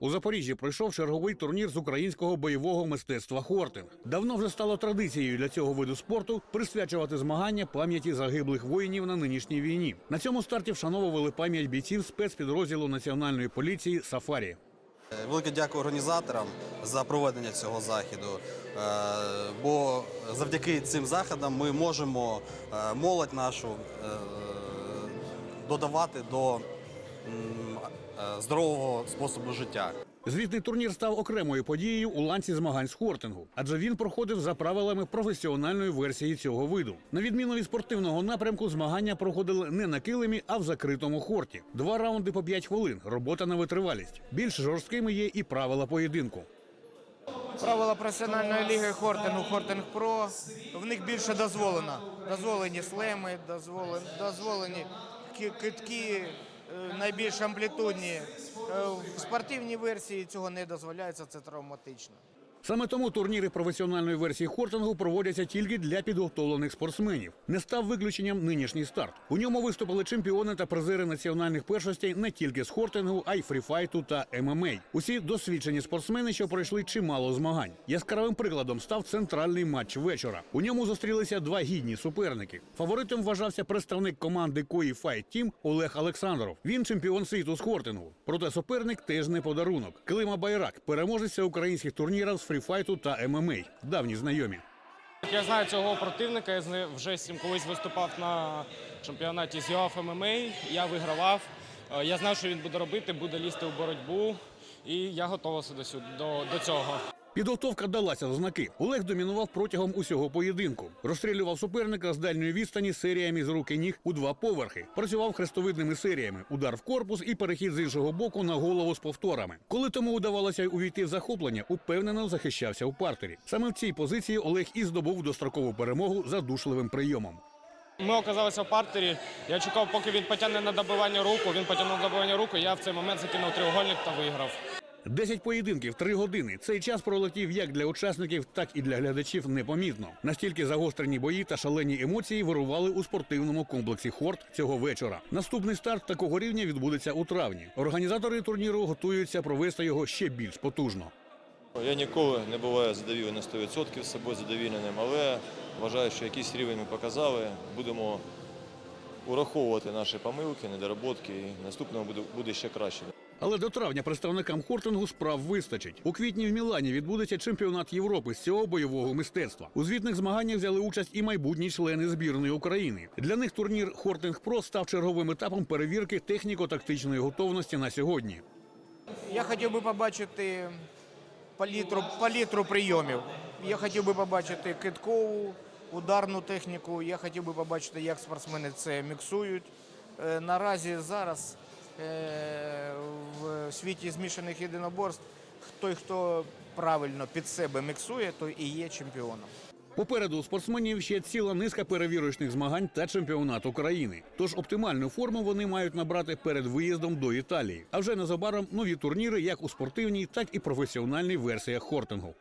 У Запоріжжі пройшов черговий турнір з українського бойового мистецтва Хортинг. Давно вже стало традицією для цього виду спорту присвячувати змагання пам'яті загиблих воїнів на нинішній війні. На цьому старті вшановували пам'ять бійців спецпідрозділу національної поліції Сафарі. Велике дякую організаторам за проведення цього заходу. Е, Бо завдяки цим заходам ми можемо е, молодь нашу е, додавати до е, здорового способу життя. Звітний турнір став окремою подією у ланці змагань з хортингу, адже він проходив за правилами професіональної версії цього виду. На відміну від спортивного напрямку, змагання проходили не на килимі, а в закритому хорті. Два раунди по 5 хвилин. Робота на витривалість. Більш жорсткими є і правила поєдинку. Правила професіональної ліги Хортингу, Хортинг Про. В них більше дозволено. Дозволені слеми, дозволені, дозволені ки- китки, е, найбільш амплітудні. Е, В спортивній версії цього не дозволяється, це травматично. Саме тому турніри професіональної версії хортингу проводяться тільки для підготовлених спортсменів. Не став виключенням нинішній старт. У ньому виступили чемпіони та призери національних першостей не тільки з хортингу, а й фріфайту та ММА. Усі досвідчені спортсмени, що пройшли чимало змагань. Яскравим прикладом став центральний матч вечора. У ньому зустрілися два гідні суперники. Фаворитом вважався представник команди Кої Файт Тім Олег Олександров. Він чемпіон світу з хортингу. Проте суперник теж не подарунок. Клима Байрак, переможець українських турнірів з фріфайту та ММА. Давні знайомі. Я знаю цього противника, я вже з ним колись виступав на чемпіонаті з ЮАФ ММА, я вигравав. Е, Я знав, що він буде робити, буде лізти у боротьбу, і я готувався до, сю- до, до цього. Підготовка далася в знаки. Олег домінував протягом усього поєдинку. Розстрілював суперника з дальньої відстані серіями з руки ніг у два поверхи. Працював хрестовидними серіями: удар в корпус і перехід з іншого боку на голову з повторами. Коли тому удавалося увійти в захоплення, упевнено захищався у партері. Саме в цій позиції Олег і здобув дострокову перемогу задушливим прийомом. Ми оказалися в партері. Я чекав, поки він потягне на добивання руку. Він потягнув добивання руку. Я в цей момент закинув треугольник та виграв. Десять поєдинків, три години. Цей час пролетів як для учасників, так і для глядачів непомітно. Настільки загострені бої та шалені емоції вирували у спортивному комплексі Хорт цього вечора. Наступний старт такого рівня відбудеться у травні. Організатори турніру готуються провести його ще більш потужно. Я ніколи не буваю задовілений на 100% з собою задовільненим, але вважаю, що якийсь рівень ми показали. Будемо ураховувати наші помилки, недоработки, і наступного буде ще краще. Але до травня представникам хортингу справ вистачить. У квітні в Мілані відбудеться чемпіонат Європи з цього бойового мистецтва. У звітних змаганнях взяли участь і майбутні члени збірної України. Для них турнір Хортинг Про став черговим етапом перевірки техніко-тактичної готовності на сьогодні. Я хотів би побачити палітру, палітру прийомів. Я хотів би побачити киткову, ударну техніку. Я хотів би побачити, як спортсмени це міксують. Е, Наразі зараз в світі змішаних єдиноборств той, хто правильно під себе міксує, той і є чемпіоном. Попереду у спортсменів ще ціла низка перевірочних змагань та чемпіонат України. Тож оптимальну форму вони мають набрати перед виїздом до Італії. А вже незабаром нові турніри як у спортивній, так і професіональній версіях хортингу.